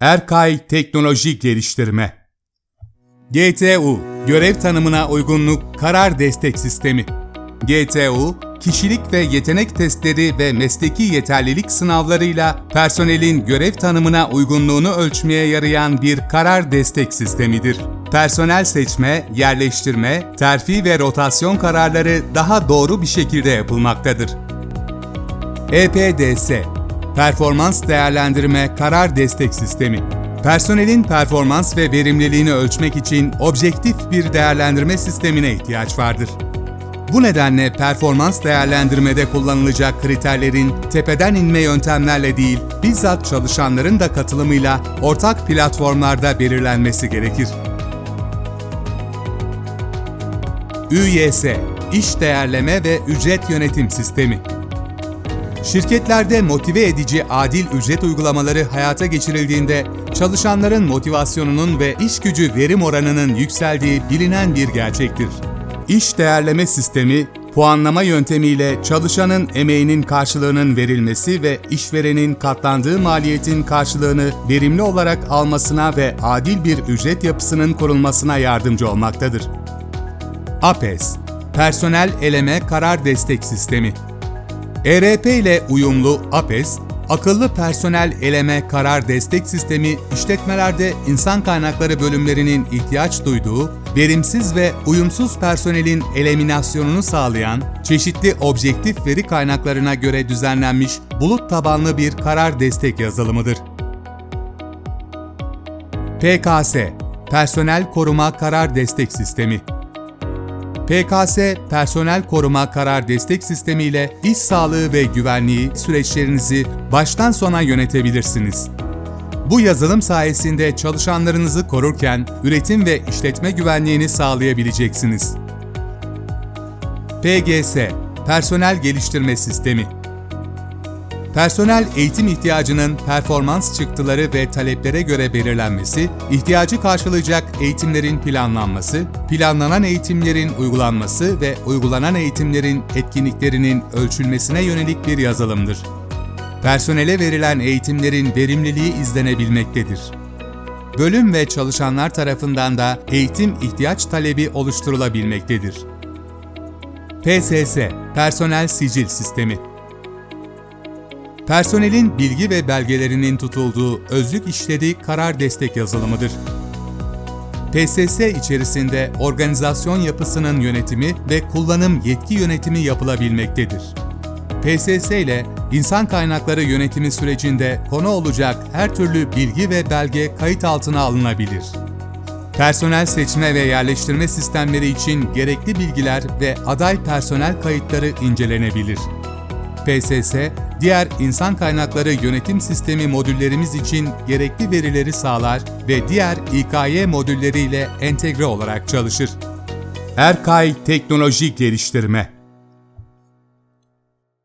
Erkay Teknoloji Geliştirme GTU, Görev Tanımına Uygunluk Karar Destek Sistemi GTU, kişilik ve yetenek testleri ve mesleki yeterlilik sınavlarıyla personelin görev tanımına uygunluğunu ölçmeye yarayan bir karar destek sistemidir. Personel seçme, yerleştirme, terfi ve rotasyon kararları daha doğru bir şekilde yapılmaktadır. EPDS Performans Değerlendirme Karar Destek Sistemi Personelin performans ve verimliliğini ölçmek için objektif bir değerlendirme sistemine ihtiyaç vardır. Bu nedenle performans değerlendirmede kullanılacak kriterlerin tepeden inme yöntemlerle değil, bizzat çalışanların da katılımıyla ortak platformlarda belirlenmesi gerekir. ÜYS İş Değerleme ve Ücret Yönetim Sistemi Şirketlerde motive edici adil ücret uygulamaları hayata geçirildiğinde çalışanların motivasyonunun ve iş gücü verim oranının yükseldiği bilinen bir gerçektir. İş değerleme sistemi, puanlama yöntemiyle çalışanın emeğinin karşılığının verilmesi ve işverenin katlandığı maliyetin karşılığını verimli olarak almasına ve adil bir ücret yapısının kurulmasına yardımcı olmaktadır. APES, Personel Eleme Karar Destek Sistemi ERP ile uyumlu APES, akıllı personel eleme karar destek sistemi işletmelerde insan kaynakları bölümlerinin ihtiyaç duyduğu, verimsiz ve uyumsuz personelin eliminasyonunu sağlayan, çeşitli objektif veri kaynaklarına göre düzenlenmiş bulut tabanlı bir karar destek yazılımıdır. PKS, Personel Koruma Karar Destek Sistemi PKS, Personel Koruma Karar Destek Sistemi ile iş sağlığı ve güvenliği süreçlerinizi baştan sona yönetebilirsiniz. Bu yazılım sayesinde çalışanlarınızı korurken üretim ve işletme güvenliğini sağlayabileceksiniz. PGS, Personel Geliştirme Sistemi Personel eğitim ihtiyacının performans çıktıları ve taleplere göre belirlenmesi, ihtiyacı karşılayacak eğitimlerin planlanması, planlanan eğitimlerin uygulanması ve uygulanan eğitimlerin etkinliklerinin ölçülmesine yönelik bir yazılımdır. Personele verilen eğitimlerin verimliliği izlenebilmektedir. Bölüm ve çalışanlar tarafından da eğitim ihtiyaç talebi oluşturulabilmektedir. PSS, Personel Sicil Sistemi Personelin bilgi ve belgelerinin tutulduğu özlük işleri karar destek yazılımıdır. PSS içerisinde organizasyon yapısının yönetimi ve kullanım yetki yönetimi yapılabilmektedir. PSS ile insan kaynakları yönetimi sürecinde konu olacak her türlü bilgi ve belge kayıt altına alınabilir. Personel seçme ve yerleştirme sistemleri için gerekli bilgiler ve aday personel kayıtları incelenebilir. PSS, diğer insan kaynakları yönetim sistemi modüllerimiz için gerekli verileri sağlar ve diğer İKY modülleriyle entegre olarak çalışır. Erkay Teknoloji Geliştirme